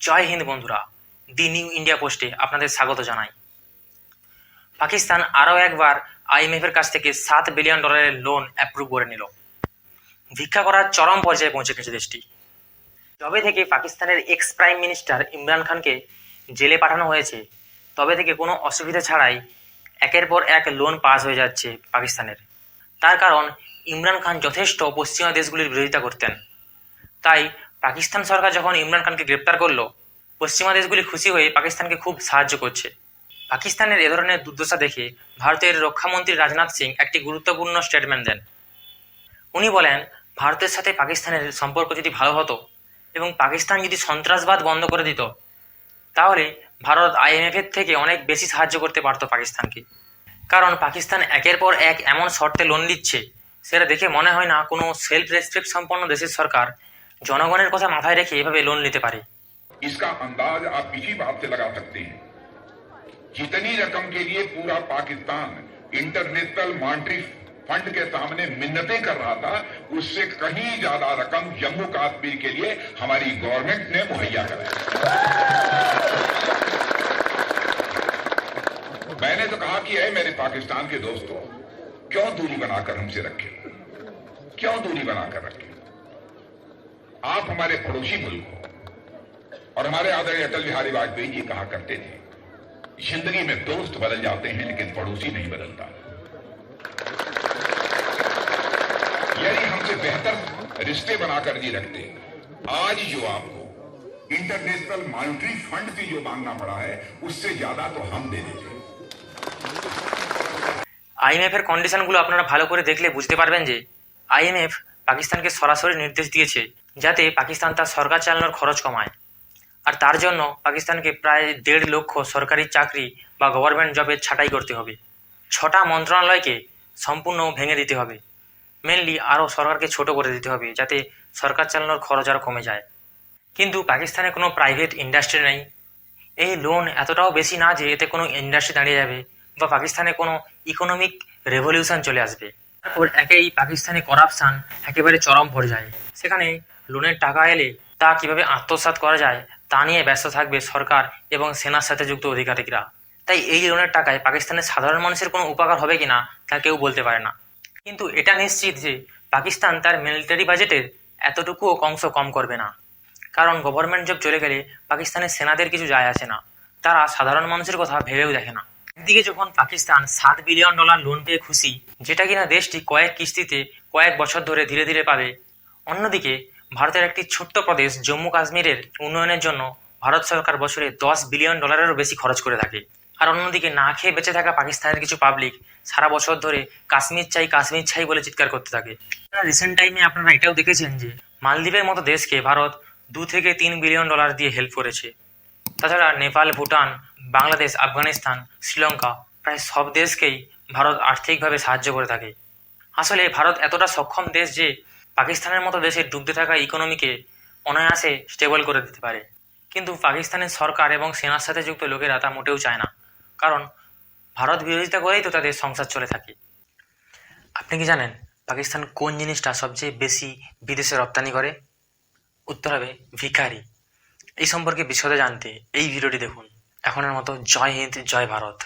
জয় হিন্দ বন্ধুরা, দি new India পোস্টে আপনাদের স্বাগত জানাই। পাকিস্তান আরও একবার আইএমএফের কাছ থেকে সাত বিলিয়ন ডলারের লোন অ্যাপ্রুভ করে নিল। ভিক্ষা করার চরম পর্যায়ে পৌঁছে গেছে দেশটি। তবে থেকে পাকিস্তানের এক্স প্রাইম মিনিস্টার ইমরান খানকে জেলে পাঠানো হয়েছে, তবে থেকে কোনো অসুবিধা ছাড়াই একের পর এক লোন পাস হয়ে যাচ্ছে পাকিস্তানের। তার কারণ, ইমরান খান যথেষ্ট পশ্চিমা দেশগুলির বিরোধিতা করতেন। তাই পাকিস্তান সরকার যখন ইমরান খানকে গ্রেপ্তার করল, পশ্চিমা দেশগুলি খুশি হয়ে পাকিস্তানকে খুব সাহায্য করছে। পাকিস্তানের এ ধরনের দুর্দশা দেখে ভারতের রক্ষামন্ত্রী রাজনাথ সিং একটি গুরুত্বপূর্ণ স্টেটমেন্ট দেন। উনি বলেন, ভারতের সাথে পাকিস্তানের সম্পর্ক যদি ভালো হতো এবং পাকিস্তান যদি সন্ত্রাসবাদ বন্ধ করে দিত, তাহলে ভারত আইএমএফের থেকে অনেক বেশি সাহায্য করতে পারতো পাকিস্তানকে। কারণ পাকিস্তান একের পর এক এমন শর্তে লোন দিচ্ছে সেটা দেখে মনে হয় না কোনো সেলফ রেসপেক্ট সম্পন্ন দেশের সরকার জনগণের কথা মাথায় রেখে এভাবে লোন নিতে পারে इसका अंदाज आप इसी बात से लगा सकते हैं जितनी रकम के लिए पूरा पाकिस्तान इंटरनेशनल मॉनिटरी फंड के सामने मिन्नतें कर रहा था उससे कहीं ज्यादा रकम जम्मू कश्मीर के लिए हमारी गवर्नमेंट ने मुहैया कराई मैंने तो कहा कि है मेरे पाकिस्तान के दोस्तों क्यों दूरी बनाकर हमसे रखे क्यों दूरी बनाकर रखे आप हमारे पड़ोसी मुल्क हो और हमारे आदरणीय अटल बिहारी वाजपेयी जी कहा करते थे जिंदगी में दोस्त बदल जाते हैं लेकिन पड़ोसी नहीं बदलता यदि हमसे बेहतर रिश्ते बनाकर जी रखते आज जो आपको इंटरनेशनल मॉनिटरी फंड से जो मांगना पड़ा है उससे ज्यादा तो हम दे देते আইএমএফের কন্ডিশনগুলো আপনারা ভালো করে দেখলে বুঝতে পারবেন যে আইএমএফ পাকিস্তানকে সরাসরি নির্দেশ দিয়েছে যাতে পাকিস্তান তার সরকার চালানোর খরচ কমায়। আর তার জন্য পাকিস্তানকে প্রায় দেড় লক্ষ সরকারি চাকরি বা গভর্নমেন্ট জবের ছাঁটাই করতে হবে। ছটা মন্ত্রণালয়কে সম্পূর্ণ ভেঙে দিতে হবে। মেনলি আরও সরকারকে ছোট করে দিতে হবে যাতে সরকার চালানোর খরচ আরও কমে যায়। কিন্তু পাকিস্তানে কোনো প্রাইভেট ইন্ডাস্ট্রি নেই। এই লোন এতটাও বেশি না যে এতে কোনো ইন্ডাস্ট্রি দাঁড়িয়ে যাবে বা পাকিস্তানে কোনো ইকোনমিক রেভলিউশন চলে আসবে। তারপর একেই পাকিস্তানে করাপশান একেবারে চরম পর্যায়ে। সেখানে লোনের টাকা এলে তা কীভাবে আত্মসাৎ করা যায় তা নিয়ে ব্যস্ত থাকবে সরকার এবং সেনার সাথে যুক্ত অধিকারিকরা। তাই এই লোনের টাকায় পাকিস্তানের সাধারণ মানুষের কোনো উপকার হবে কিনা তা কেউ বলতে পারে না। কিন্তু এটা নিশ্চিত যে পাকিস্তান তার মিলিটারি বাজেটের এতটুকুও অংশ কম করবে না। কারণ গভর্নমেন্ট জব চলে গেলে পাকিস্তানের সেনাদের কিছু যায় আসে না। তারা সাধারণ মানুষের কথা ভেবেও দেখে না। একদিকে যখন পাকিস্তান সাত বিলিয়ন ডলার লোন পেয়ে খুশি, যেটা কিনা দেশটি কয়েক কিস্তিতে কয়েক বছর ধরে ধীরে ধীরে পাবে, অন্যদিকে ভারতের একটি ছোট্ট প্রদেশ জম্মু কাশ্মীরের উন্নয়নের জন্য ভারত সরকার বছরে দশ বিলিয়ন ডলারেরও বেশি খরচ করে থাকে। আর অন্যদিকে না খেয়ে বেঁচে থাকা পাকিস্তানের কিছু পাবলিক সারা বছর ধরে কাশ্মীর চাই কাশ্মীর চাই বলে চিৎকার করতে থাকে। রিসেন্ট টাইমে আপনারা এটাও দেখেছেন যে, মালদ্বীপের মতো দেশকে ভারত দু থেকে তিন বিলিয়ন ডলার দিয়ে হেল্প করেছে। তাছাড়া নেপাল, ভুটান, বাংলাদেশ, আফগানিস্তান, শ্রীলঙ্কা প্রায় সব দেশকেই ভারত আর্থিকভাবে সাহায্য করে থাকে। আসলে ভারত এতটা সক্ষম দেশ যে পাকিস্তানের মতো দেশে ডুবতে থাকা ইকোনমিকে অনায়াসে স্টেবল করে দিতে পারে। কিন্তু পাকিস্তানের সরকার এবং সেনার সাথে যুক্ত লোকেরা তা মোটেও চায় না। কারণ ভারত বিরোধিতা করেই তো তাদের সংসার চলে থাকে। আপনি কি জানেন পাকিস্তান কোন জিনিসটা সবচেয়ে বেশি বিদেশে রপ্তানি করে? উত্তর হবে ভিখারি। এই সম্পর্কে বিশদে জানতে এই ভিডিওটি দেখুন। এখনের মতো জয় হিন্দ, জয় ভারত।